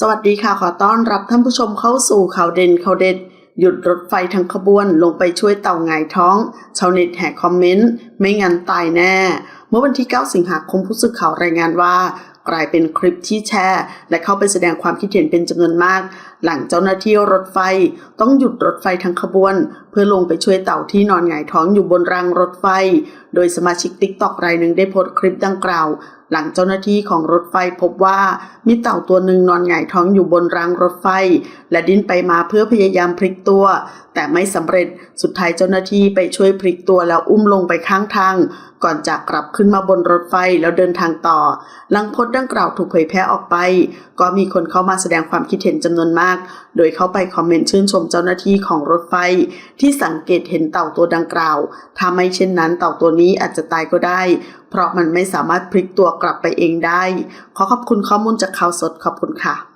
สวัสดีค่ะ ขอต้อนรับท่านผู้ชมเข้าสู่ข่าวเด่นข่าวเด็ด หยุดรถไฟทั้งขบวนลงไปช่วยเต่าไงายท้อง ชาวเน็ตแห่คอมเมนต์ ไม่งั้นตายแน่ เมื่อวันที่ 9 สิงหาคมผู้สื่อข่าวรายงานว่า กลายเป็นคลิปที่แชร์ และเข้าไปแสดงความคิดเห็นเป็นจำนวนมาก หลังเจ้าหน้าที่รถไฟ ต้องหยุดรถไฟทั้งขบวน เพื่อลงไปช่วยเต่าที่นอนหงายท้องอยู่บนรางรถไฟ โดยสมาชิกติ๊กตอกรายหนึ่งได้โพสต์คลิปดังกล่าว หลังเจ้าหน้าที่ของรถไฟพบว่ามีเต่าตัวหนึ่งนอนหงายท้องอยู่บนรางรถไฟ และดิ้นไปมาเพื่อพยายามพลิกตัว แต่ไม่สำเร็จสุดท้ายเจ้าหน้าที่ไปช่วยพลิกตัวแล้วอุ้มลงไปข้างทาง ก่อนจะกลับขึ้นมาบนรถไฟแล้วเดินทางต่อหลังโพสดังกล่าวถูกเผยแพร่ออกไป ก็มีคนเข้ามาแสดงความคิดเห็นจำนวนมาก โดยเข้าไปคอมเมนต์ชื่นชมเจ้าหน้าที่ของรถไฟ ที่สังเกตเห็นเต่าตัวดังกล่าว ถ้าไม่เช่นนั้นเต่าตัวนี้อาจจะตายก็ได้ เพราะมันไม่สามารถพลิกตัวกลับไปเองได้ ขอขอบคุณข้อมูลจากข่าวสดขอบคุณค่ะ